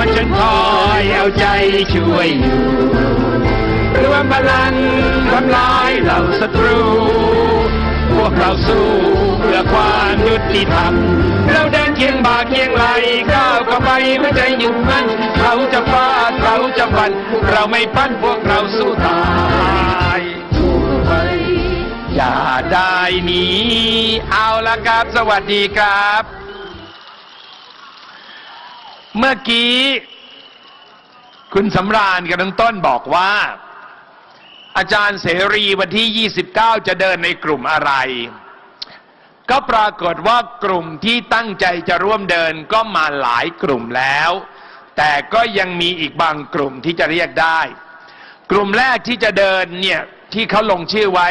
วลชนคอยเอาใจช่วยอยู่รวมพลังทำลายเหล่าศัตรู พวกเราสู้เพื่อความยุติธรรม เราเดินเคียงบ่าเคียงไหลก้าวเข้าไปเมื่อใจหยุดมั่นเขาจะฟาดเขาจะฟัน เราไม่ปั้นพวกเราสู้ตายอย่าได้หนีเอาละครับ สวัสดีครับ เมื่อกี้ คุณสำราญกับน้องต้นบอกว่า อาจารย์เสรีวันที่ 29 จะเดินในกลุ่มอะไร ก็ปรากฏว่ากลุ่มที่ตั้งใจจะร่วมเดินก็มาหลายกลุ่มแล้ว แต่ก็ยังมีอีกบางกลุ่มที่จะเรียกได้ กลุ่มแรกที่จะเดินเนี่ยที่เขาลงชื่อไว้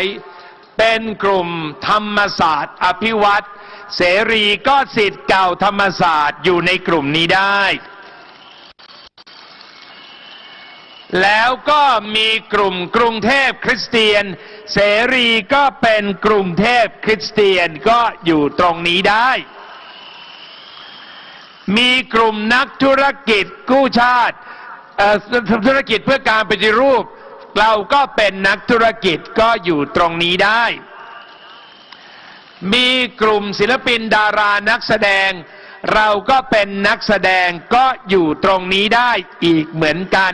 เป็นกลุ่มธรรมศาสตร์ อภิวัตร เสรีก็สิทธิ์เก่าธรรมศาสตร์อยู่ในกลุ่มนี้ได้ แล้วก็มีกลุ่มกรุงเทพคริสเตียน เสรีก็เป็นกรุงเทพคริสเตียนก็อยู่ตรงนี้ได้ มีกลุ่มนักธุรกิจกู้ชาติธุรกิจเพื่อการปฏิรูป เราก็เป็นนักธุรกิจก็อยู่ตรงนี้ได้ มีกลุ่มศิลปินดารานักแสดง เราก็เป็นนักแสดงก็อยู่ตรงนี้ได้อีกเหมือนกัน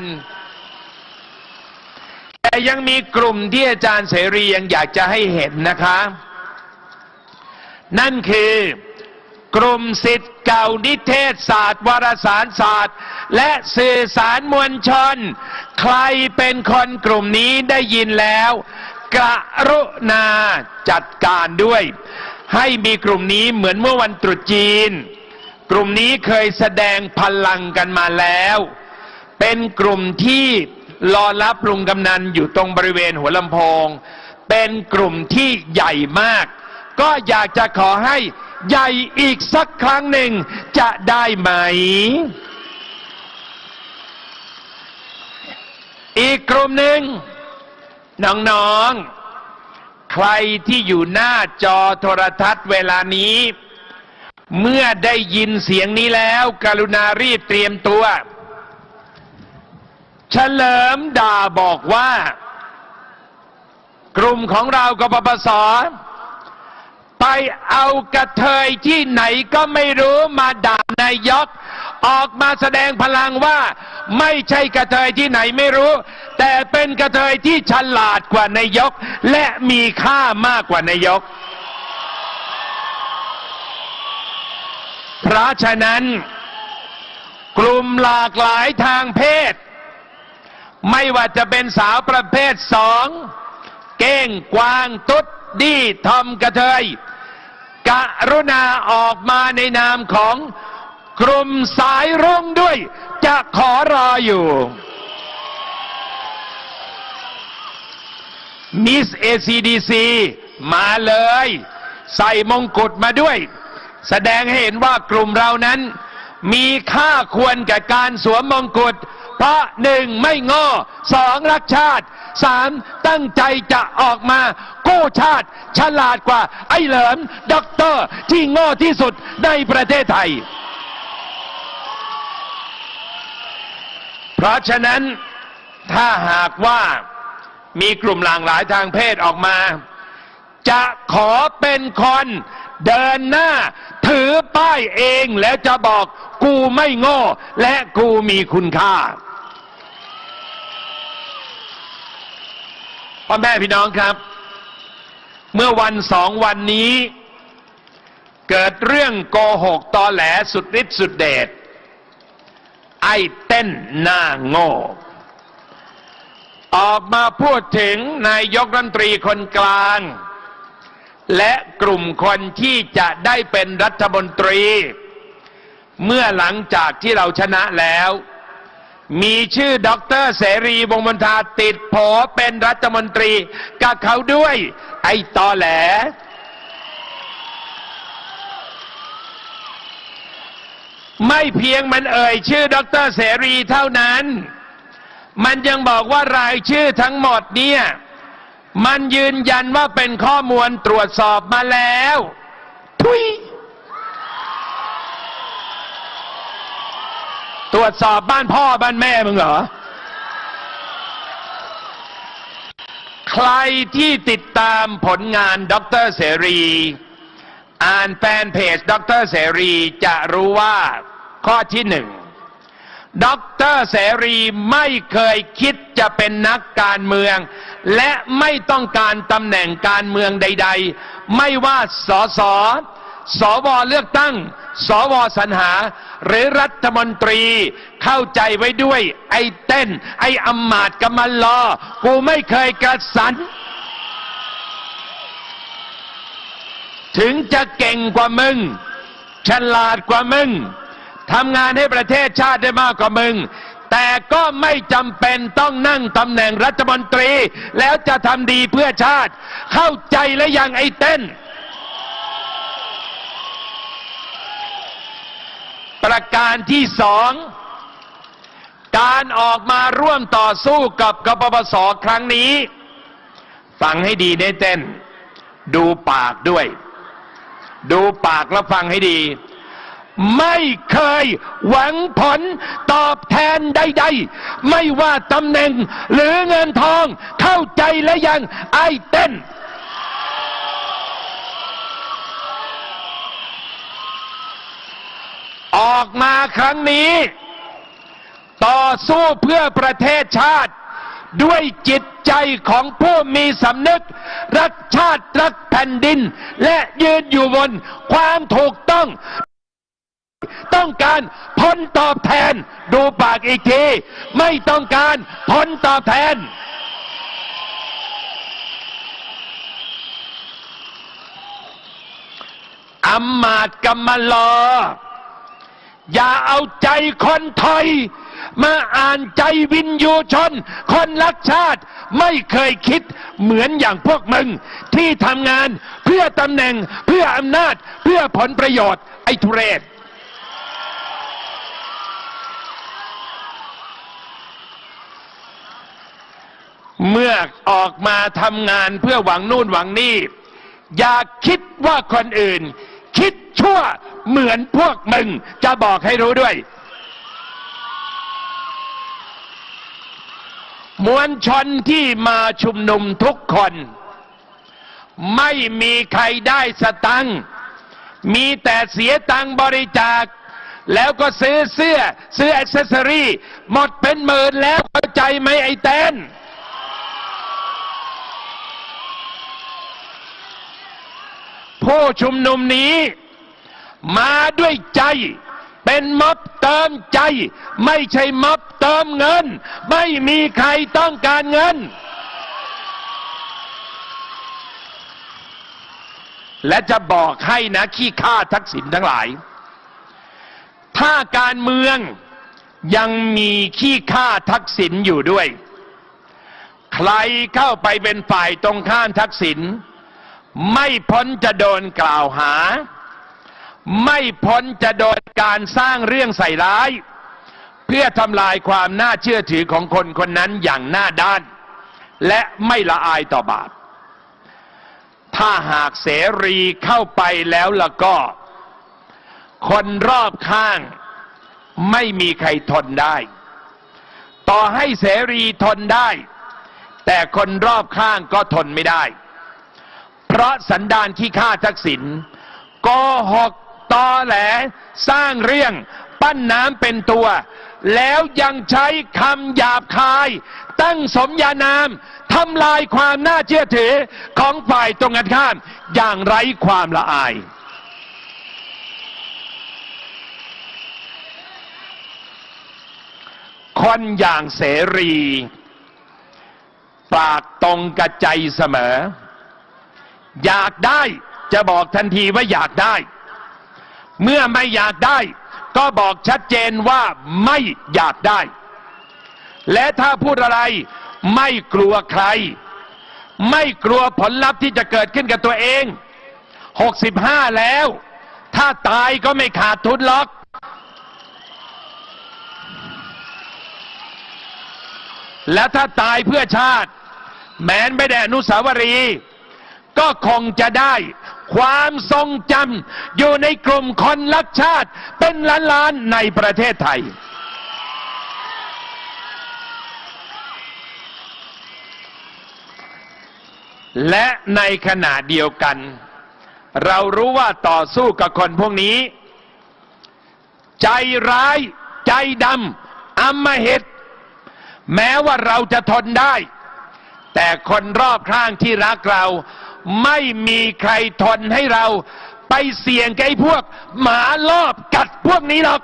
แต่ยังมีกลุ่มที่อาจารย์เสรียังอยากจะให้เห็นนะคะ นั่นคือกลุ่มสิทธิ์เก่านิเทศศาสตร์ วารสารศาสตร์ และสื่อสารมวลชน ใครเป็นคนกลุ่มนี้ได้ยินแล้ว กรุณาจัดการด้วย ให้มีกลุ่มนี้เหมือนเมื่อวันตรุษจีน กลุ่มนี้เคยแสดงพลังกันมาแล้ว เป็นกลุ่มที่รอรับลุงกำนันอยู่ตรงบริเวณหัวลำโพง เป็นกลุ่มที่ใหญ่มาก ก็อยากจะขอให้ใหญ่อีกสักครั้งหนึ่งจะได้ไหม อีกกลุ่มหนึ่ง น้องๆ ใครที่อยู่หน้าจอโทรทัศน์เวลานี้ เมื่อได้ยินเสียงนี้แล้ว กรุณารีบเตรียมตัว เฉลิมด่าบอกว่า กลุ่มของเรากปปสไปเอากระเทยที่ไหนก็ไม่รู้มาด่านายก ออกมาแสดงพลังว่า ไม่ใช่กระเทยที่ไหนไม่รู้ แต่เป็นกระเทยที่ฉลาดกว่านายก และมีค่ามากกว่านายก เพราะฉะนั้น กลุ่มหลากหลายทางเพศ ไม่ว่าจะเป็นสาวประเภทสองเก้งกวางตุ๊ดดี้ทอมกระเทยกรุณาออกมาในนามของ กลุ่มสายรุ่งด้วย จะขอรออยู่มิส ACDC มาเลย ใส่มงกุฎมาด้วย แสดงให้เห็นว่ากลุ่มเรานั้น มีค่าควรแก่การสวมมงกุฎเพราะหนึ่งไม่โง่สองรักชาติสามตั้งใจจะออกมา กู้ชาติฉลาดกว่า ไอ้เหลิมด็อกเตอร์ที่โง่ที่สุดในประเทศไทย เพ ราะฉะนั้นถ้าหากว่ามีกลุ่มหลากหลายทางเพศออกมา จะขอเป็นคนเดินหน้า ถือป้ายเองแล้วจะบอกกูไม่โง่ และกูมีคุณค่าพ่อแม่พี่น้องครับ เมื่อวันสองวันนี้ เกิดเรื่องโกหกตอแหลสุดฤทธิ์สุดเดช ไอ้เต้นหน้าโง่ ออกมาพูดถึงนายกรัฐมนตรีคนกลาง และกลุ่มคนที่จะได้เป็นรัฐมนตรี เมื่อหลังจากที่เราชนะแล้ว มีชื่อด็อกเตอร์เสรีวงมนทาติดโผเป็นรัฐมนตรีกับเขาด้วย ไอ้ตอแหล ไม่เพียงมันเอ่ยชื่อด็อกเตอร์เสรีเท่านั้น มันยังบอกว่ารายชื่อทั้งหมดเนี่ย มันยืนยันว่าเป็นข้อมูลตรวจสอบมาแล้ว ทุย ตรวจสอบบ้านพ่อบ้านแม่มึงเหรอ ใครที่ติดตามผลงานดรเสรี อ่านแฟนเพจด็อกเตอร์เสรีจะรู้ว่าข้อที่หนึ่งด็อกเตอร์เสรีไม่เคยคิดจะเป็นนักการเมือง และไม่ต้องการตำแหน่งการเมืองใด ๆ ไม่ว่าสสสวเลือกตั้ง สวสรรหา หรือรัฐมนตรีเข้าใจไว้ด้วย ไอ้เต้น ไอ้อำมาตย์กำมันลอ กูไม่เคยกระสัน ถึงจะเก่งกว่ามึง ฉลาดกว่ามึงทำงานให้ประเทศชาติได้มากกว่ามึง แต่ก็ไม่จำเป็นต้องนั่งตำแหน่งรัฐมนตรี แล้วจะทำดีเพื่อชาติ เข้าใจและยังไอ้เต้น ประการที่สองการออกมาร่วมต่อสู้กับกปปสครั้งนี้ ฟังให้ดีได้เต้น ดูปากด้วย ดูปากแล้วฟังให้ดี ไม่เคยหวังผลตอบแทนใดๆ ไม่ว่าตำแหน่งหรือเงินทองเข้าใจและยังไอ้เต้นออกมาครั้งนี้ ต่อสู้เพื่อประเทศชาติ ด้วยจิตใจของผู้มีสำนึก รักชาติรักแผ่นดิน และยืนอยู่บนความถูกต้อง ต้องการผลตอบแทน ดูปากอีกที ไม่ต้องการผลตอบแทน อำมาตย์กำมลอ อย่าเอาใจคนไทย มาอ่านใจวินยูชน คนรักชาติไม่เคยคิดเหมือนอย่างพวกมึง ที่ทำงานเพื่อตำแหน่งเพื่ออำนาจเพื่อผลประโยชน์ไอ้ทุเรศเมื่อออกมาทำงานเพื่อหวังนู่นหวังนี่ อย่าคิดว่าคนอื่น คิดชั่วเหมือนพวกมึง จะบอกให้รู้ด้วย มวลชนที่มาชุมนุมทุกคน ไม่มีใครได้สตังค์มีแต่เสียตังค์บริจาค แล้วก็ซื้อเสื้อ ซื้ออ c เซอรี่หมดเป็นหมื่นแล้วเข้าใจไหมไอ้แตนผู้ชุมนุมนี้ มาด้วยใจ เป็นม็อบเติมใจ ไม่ใช่ม็อบเติมเงิน ไม่มีใครต้องการเงิน และจะบอกให้นะขี้ข้าทักษิณทั้งหลาย ถ้าการเมืองยังมีขี้ข้าทักษิณอยู่ด้วย ใครเข้าไปเป็นฝ่ายตรงข้ามทักษิณไม่พ้นจะโดนกล่าวหา ไม่พ้นจะโดนการสร้างเรื่องใส่ร้าย เพื่อทำลายความน่าเชื่อถือของคนคนนั้นอย่างหน้าด้าน และไม่ละอายต่อบาปถ้าหากเสรีเข้าไปแล้วล่ะก็ คนรอบข้างไม่มีใครทนได้ ต่อให้เสรีทนได้ แต่คนรอบข้างก็ทนไม่ได้ เพราะสันดานขี้ข้าทักษิณโกหก ตอแหล สร้างเรื่อง ปั้นน้ำเป็นตัว แล้วยังใช้คำหยาบคาย ตั้งสมญานามทำลายความน่าเชื่อถือของฝ่ายตรงกันข้าม อย่างไร้ความละอายคนอย่างเสรี ปากตรงกระใจเสมอ อยากได้จะบอกทันทีว่าอยากได้ เมื่อไม่อยากได้ ก็บอกชัดเจนว่าไม่อยากได้ และถ้าพูดอะไรไม่กลัวใคร ไม่กลัวผลลัพธ์ที่จะเกิดขึ้นกับตัวเอง 65 แล้ว ถ้าตายก็ไม่ขาดทุนหรอกและถ้าตายเพื่อชาติ แม้นไม่ได้อนุสาวรีย์ก็คงจะได้ ความทรงจำอยู่ในกลุ่มคนรักชาติ เป็นล้านๆในประเทศไทย และในขณะเดียวกัน เรารู้ว่าต่อสู้กับคนพวกนี้ ใจร้าย ใจดำอำมหิตแม้ว่าเราจะทนได้ แต่คนรอบข้างที่รักเรา ไม่มีใครทนให้เราไปเสี่ยงกับไอ้พวก หมาลอบกัดพวกนี้หรอก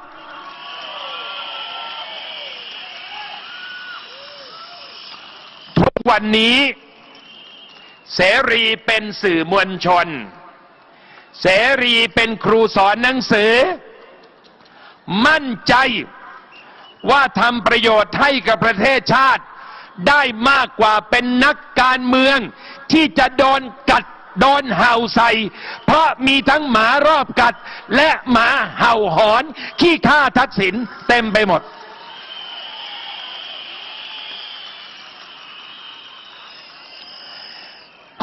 ทุกวันนี้ เสรีเป็นสื่อมวลชน เสรีเป็นครูสอนหนังสือ มั่นใจว่าทำประโยชน์ให้กับประเทศชาติ ได้มากกว่าเป็นนักการเมือง ที่จะโดนกัดโดนเห่าใส่ เพราะมีทั้งหมารอบกัด และหมาเห่าหอน ขี้ข้าทักษิณเต็มไปหมด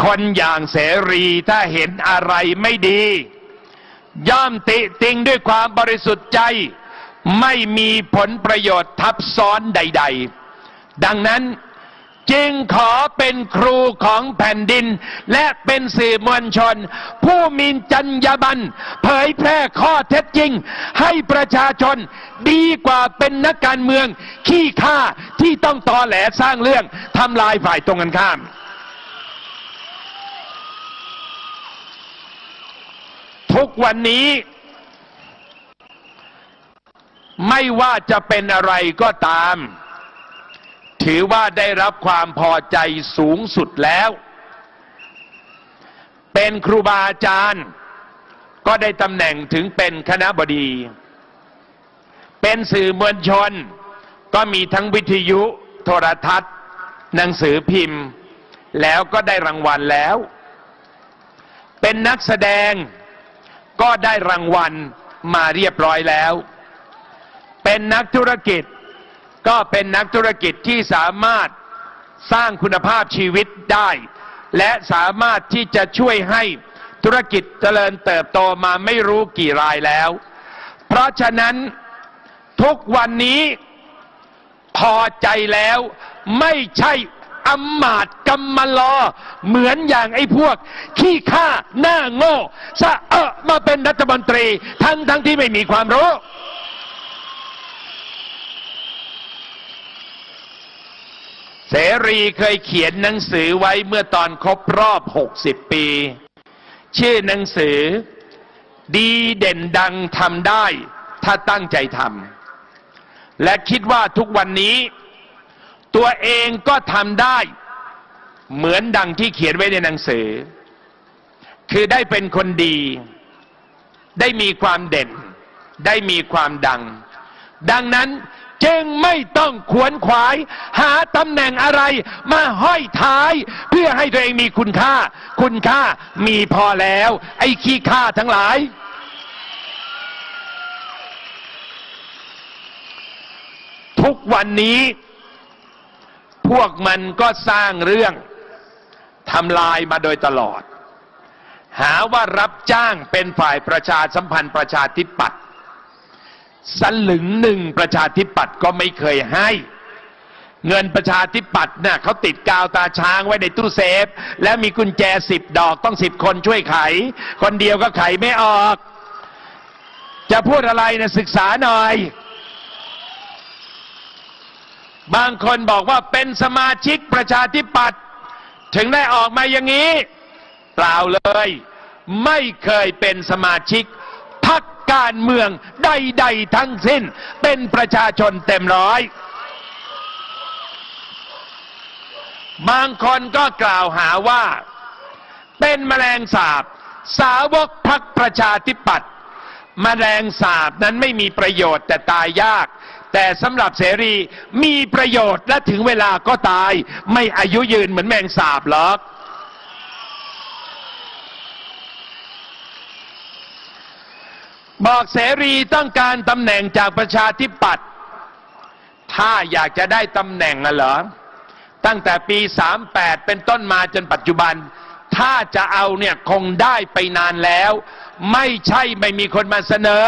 คนอย่างเสรีถ้าเห็นอะไรไม่ดี ย่อมติติงด้วยความบริสุทธิ์ใจ ไม่มีผลประโยชน์ทับซ้อนใด ๆ ดังนั้นจึงขอเป็นครูของแผ่นดิน และเป็นสื่อมวลชน ผู้มีจรรยาบรรณเผยแพร่ข้อเท็จจริง ให้ประชาชนดีกว่าเป็นนักการเมือง ขี้ข้าที่ต้องตอแหลสร้างเรื่องทำลายฝ่ายตรงกันข้าม ทุกวันนี้ ไม่ว่าจะเป็นอะไรก็ตาม ถือว่าได้รับความพอใจสูงสุดแล้ว เป็นครูบาอาจารย์ ก็ได้ตำแหน่งถึงเป็นคณะบดี เป็นสื่อมวลชน ก็มีทั้งวิทยุ โทรทัศน์ หนังสือพิมพ์ แล้วก็ได้รางวัลแล้ว เป็นนักแสดงก็ได้รางวัลมาเรียบร้อยแล้ว เป็นนักธุรกิจ ก็เป็นนักธุรกิจที่สามารถสร้างคุณภาพชีวิตได้ และสามารถที่จะช่วยให้ธุรกิจเจริญเติบโตมาไม่รู้กี่รายแล้ว เพราะฉะนั้นทุกวันนี้พอใจแล้วไม่ใช่อำมาตกำมลอ เหมือนอย่างไอ้พวก ขี้ข้าหน้าโง่สะเอะมาเป็นรัฐมนตรี ทั้งทั้งที่ไม่มีความรู้ เสรีเคยเขียนหนังสือไว้เมื่อตอนครบรอบ 60 ปี ชื่อหนังสือ ดีเด่นดังทำได้ ถ้าตั้งใจทำและคิดว่าทุกวันนี้ ตัวเองก็ทำได้ เหมือนดังที่เขียนไว้ในหนังสือ คือได้เป็นคนดี ได้มีความเด่น ได้มีความดัง ดังนั้น จึงไม่ต้องขวนขวาย หาตำแหน่งอะไร มาห้อยท้าย เพื่อให้ตัวเองมีคุณค่า คุณค่ามีพอแล้ว ไอ้ขี้ข้าทั้งหลาย ทุกวันนี้ พวกมันก็สร้างเรื่องทำลายมาโดยตลอด หาว่ารับจ้างเป็นฝ่ายประชาสัมพันธ์ประชาธิปัตย์ สลึงหนึ่งประชาธิปัตย์ก็ไม่เคยให้ เงินประชาธิปัตย์น่ะเขาติดกาวตาช้างไว้ในตู้เซฟ แล้วมีกุญแจสิบดอกต้องสิบคนช่วยไข คนเดียวก็ไขไม่ออก จะพูดอะไรนะศึกษาหน่อย บางคนบอกว่าเป็นสมาชิกประชาธิปัตย์ถึงได้ออกมาอย่างนี้ เปล่าเลย ไม่เคยเป็นสมาชิก การเมืองใดๆทั้งสิ้น เป็นประชาชนเต็มร้อย บางคนก็กล่าวหาว่า เป็นแมลงสาบ สาวกพักประชาธิปัตย์แมลงสาบนั้นไม่มีประโยชน์แต่ตายยาก แต่สำหรับเสรีมีประโยชน์และถึงเวลาก็ตาย ไม่อายุยืนเหมือนแมงสาบหรอก บอกเสรีต้องการตำแหน่งจากประชาธิปัตย์ถ้าอยากจะได้ตำแหน่งน่ะเหรอ ตั้งแต่ปี 38 เป็นต้นมาจนปัจจุบัน ถ้าจะเอาเนี่ยคงได้ไปนานแล้ว ไม่ใช่ไม่มีคนมาเสนอ